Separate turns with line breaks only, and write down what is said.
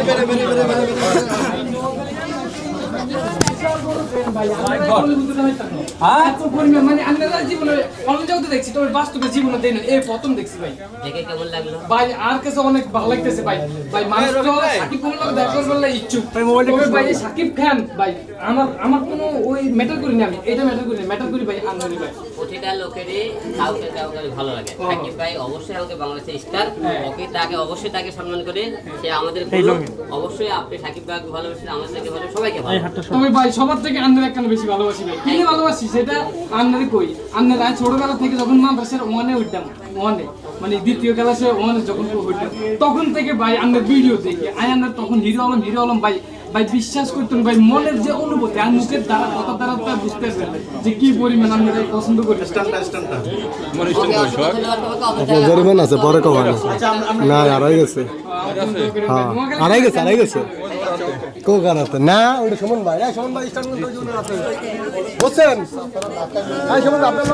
এত পরিমাণ মানে আমরা জীবনে অন্য জগতে দেখছি তবে বাস্তবে জীবনে দেই না এই প্রথম দেখছি ভাই।
দেখে কেমন লাগল?
ভাই আর কাছে অনেক ভালো লাগতেছে ভাই। ভাই মানুষ তো সাকিব খানের লগে দেখা করবার ইচ্ছুক। তবে ভাই সাকিব খান ভাই আমার আমার কোনো ওই ম্যাটার করি না আমি। এটা ম্যাটার করি না ম্যাটার করি ভাই আনন্দ ভাই।
প্রতিটা লোকেরই কাউকে কাউকে ভালো লাগে। সাকিব ভাই অবশ্যই আমাকে বাংলাদেশের স্টার ওকে তাকে অবশ্যই তাকে সম্মান করে। সে আমাদের অবশ্যই আপনি সাকিব ভাইকে ভালোবাসেন আমাদেরকে ভালো সবাইকে ভালো
তবে ভাই সবার থেকে আন্নার একখানে বেশি ভালোবাসি ভাই কি নিয়ে ভালোবাসি সেটা আন্নারে কই আন্নার আমি ছোটবেলা থেকে যখন মাদ্রাসার ওয়ানে উঠতাম ওয়ানে মানে দ্বিতীয় ক্লাসে ওয়ানে যখন উঠতাম তখন থেকে ভাই আন্নার ভিডিও দেখি আই আন্নার তখন হিরো আলম হিরো আলম ভাই ভাই বিশ্বাস করতেন ভাই মনের যে অনুভূতি আর মুখের দ্বারা কথা দ্বারা তা বুঝতে পারবেন যে কি পরিমাণ আমি এটাই পছন্দ করি
জরিমান আছে পরে কমান না আড়াই গেছে হ্যাঁ আড়াই গেছে আড়াই গেছে কো গানাতে না ওটা সুমন ভাই সুমন ভাই স্টার্ট করতে বুঝছেন সুমন আপনার